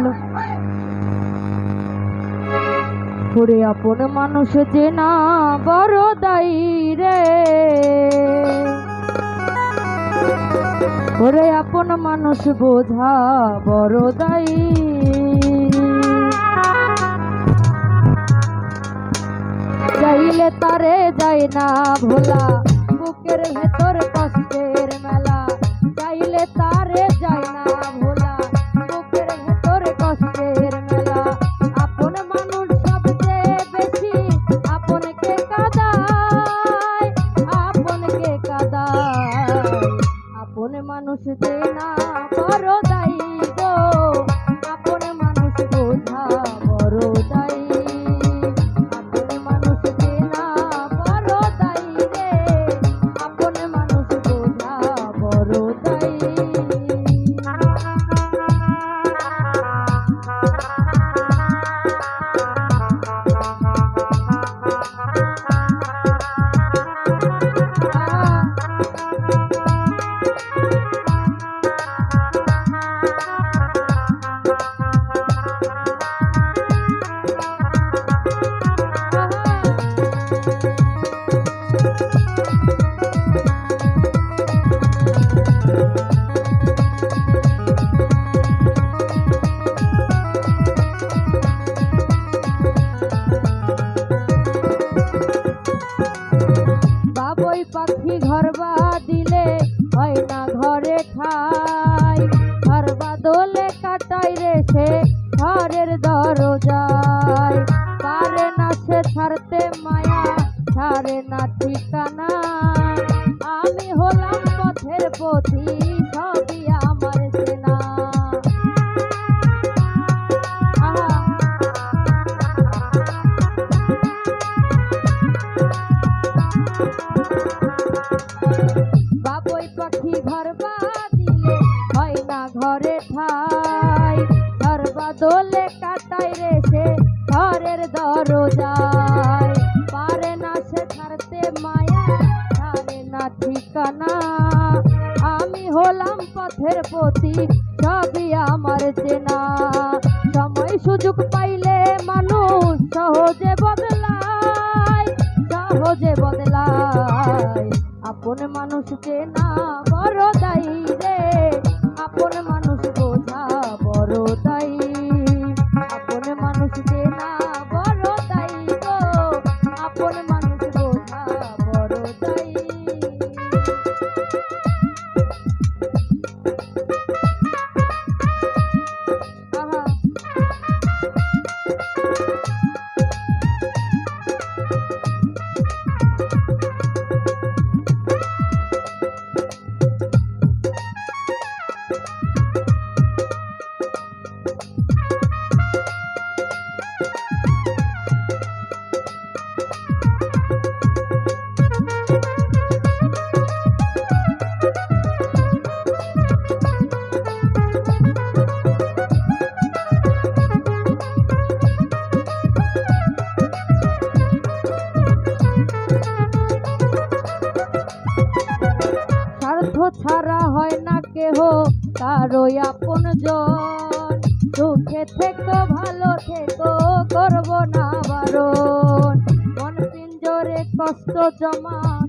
গেল আপন মানুষ যে না বড় দাই রে। ওরে আপন মানুষ বোঝা বড় দাই চাইলে তারে যায় না ভোলা, বুকের ভেতর কষ্টের মেলা। চাইলে তারে যায় না না। সময় সুযোগ পাইলে জমা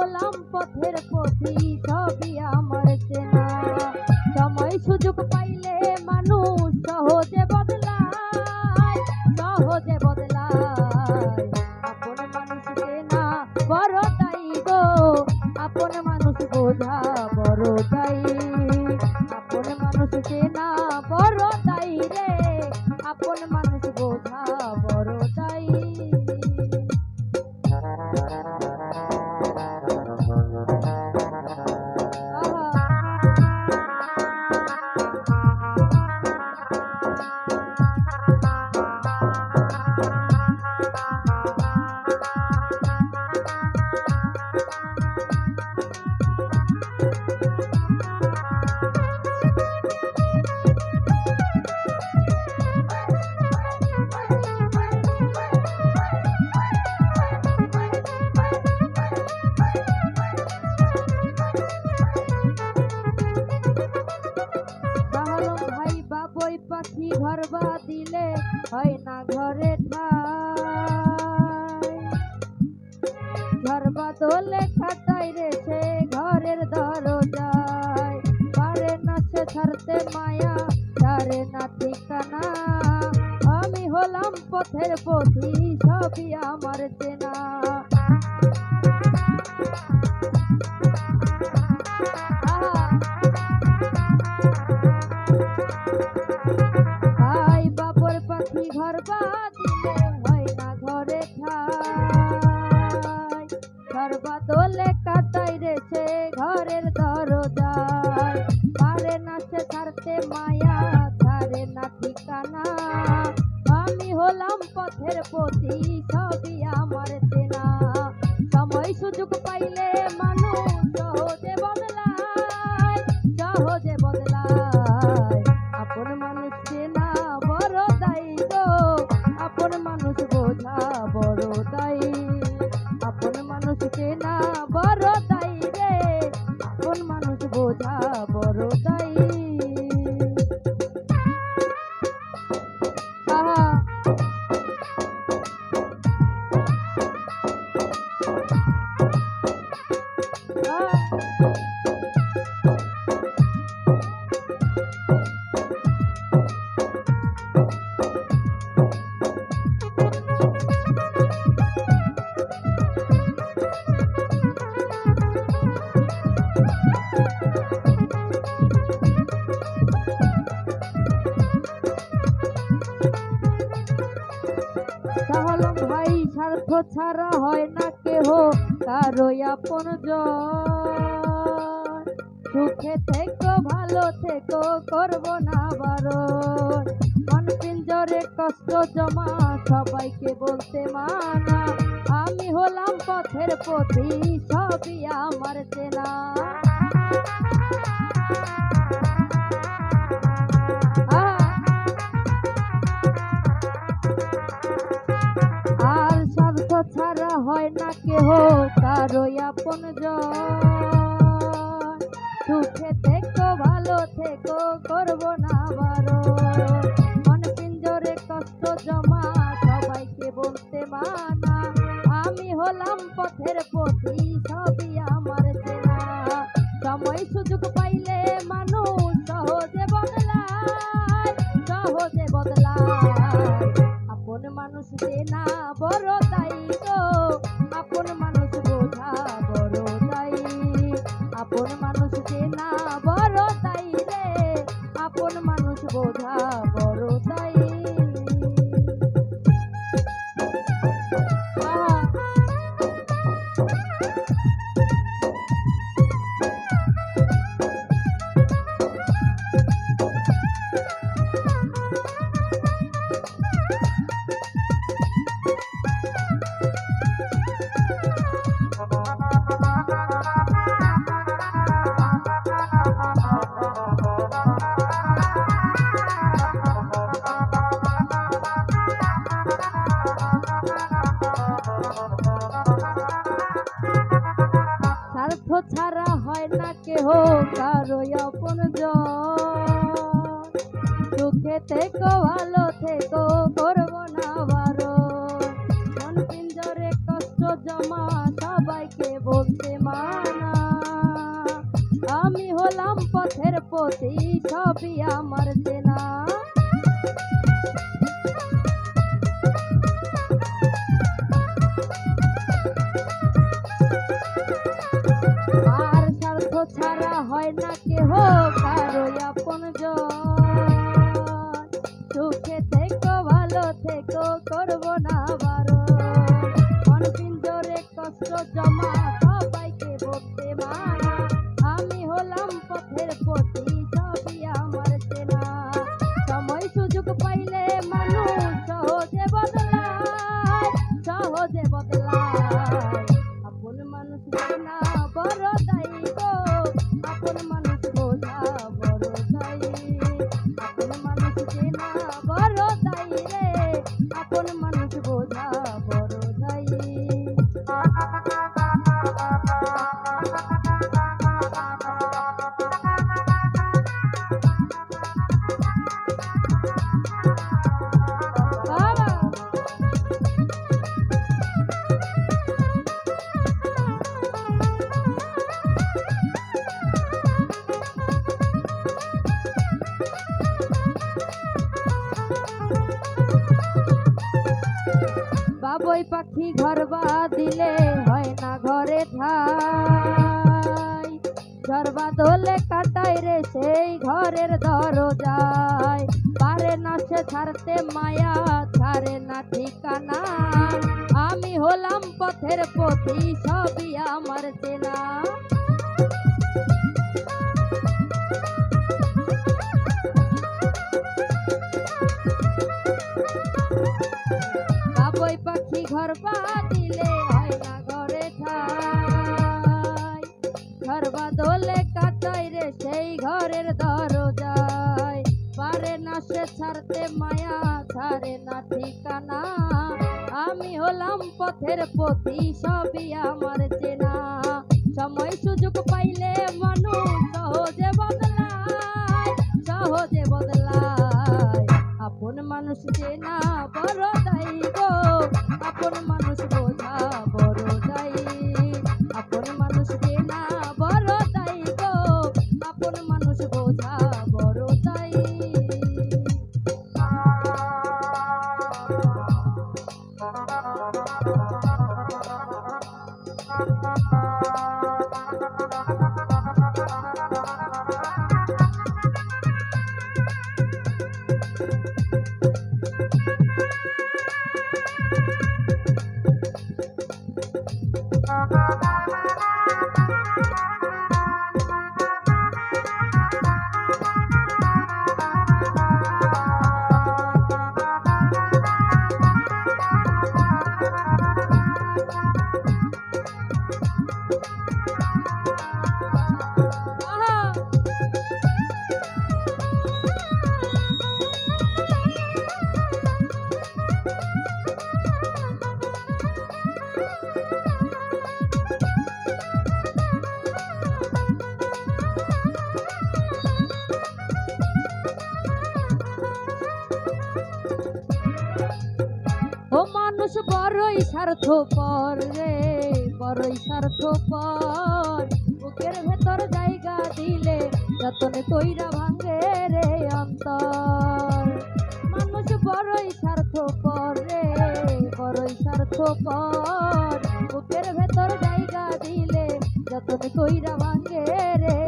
হলাম পথের পথি সবই আমার হয় না ঘরের বড়ই আপন সুখে থেকো, ভালো থেকো, করব না বারো মন পিঞ্জরে কষ্ট জমা, সবাইকে বলতে মানা। আমি হলাম পথের পথি, সবই আমার চেনা। কারও আপন সুখে থেকো, ভালো থেকো, করব না বারো মন পিঞ্জরে কষ্ট জমা, সবাইকে বলতে মানা আমি হলাম পথের পথি Bye. ছাড়া হয় না কেহ কারও অপন জুখে থেকো, ভালো থেকো, করব না বারো। মন পিঞ্জরে কষ্ট জমা, সবাইকে বলতে মানা। আমি হলাম পথের পথি, সবই আমার চেনা। পাখি ঘর দিলে হয় না ঘরে ঠাই। ঘর বাদলে কাটাই রে সেই ঘরের দরজায়। পারে না সে ছাড়তে মায়া, ছাড়ে না ঠিকানা। আমি হলাম পথের পথি, সবই আমার চেনা। ঘর পা দিলে হয় না ঘরে ঠাই। ঘর বাদলে কাটাই রে সেই ঘরের দরজায়। পারে না সে ছাড়তে মায়া, ছাড়ে না ঠিকানা। আমি হলাম পথের পথি, সবই আমার চেনা। সময় সুযোগ পাইলে মানুষ সহজে বদলায় সহজে বদলায়। আপন মানুষ চেনা বড় Bye. স্বার্থপর রে, বড়ই স্বার্থপর। বুকের ভেতর জায়গা দিলে যতন কইরা ভাঙে রে অন্তর। মানুষ বড়ই স্বার্থপর রে, বড়ই স্বার্থপর। বুকের ভেতর জায়গা দিলে যতন কইরা ভাঙে রে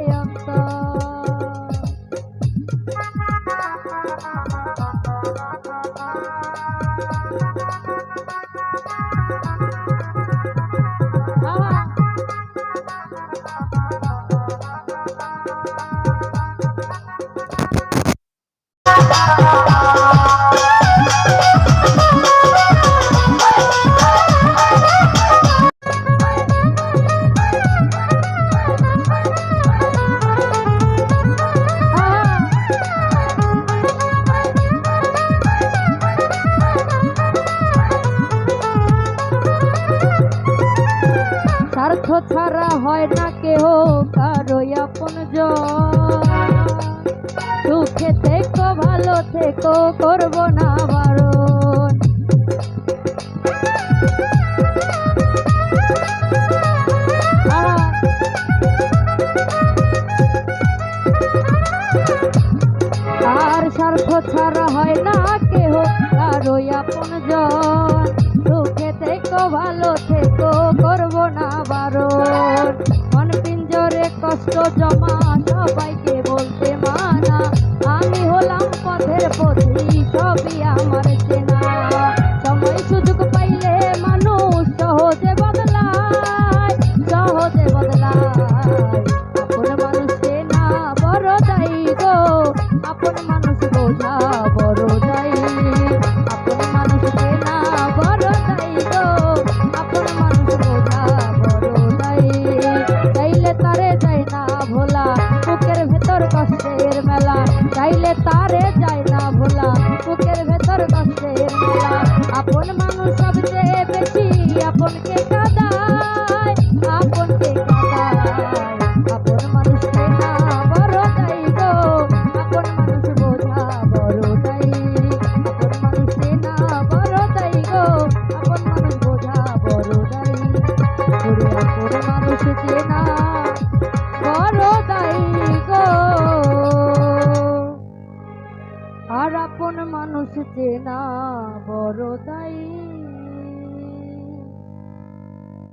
স্বার্থ ছাড়া হয় না কেহ কারোই আপন জন। থেকো, ভালো থেকো, করব না মন পিঞ্জরে কষ্ট জমা, সবাইকে বলতে মানা। আমি হলাম পথের পথি সবই আমার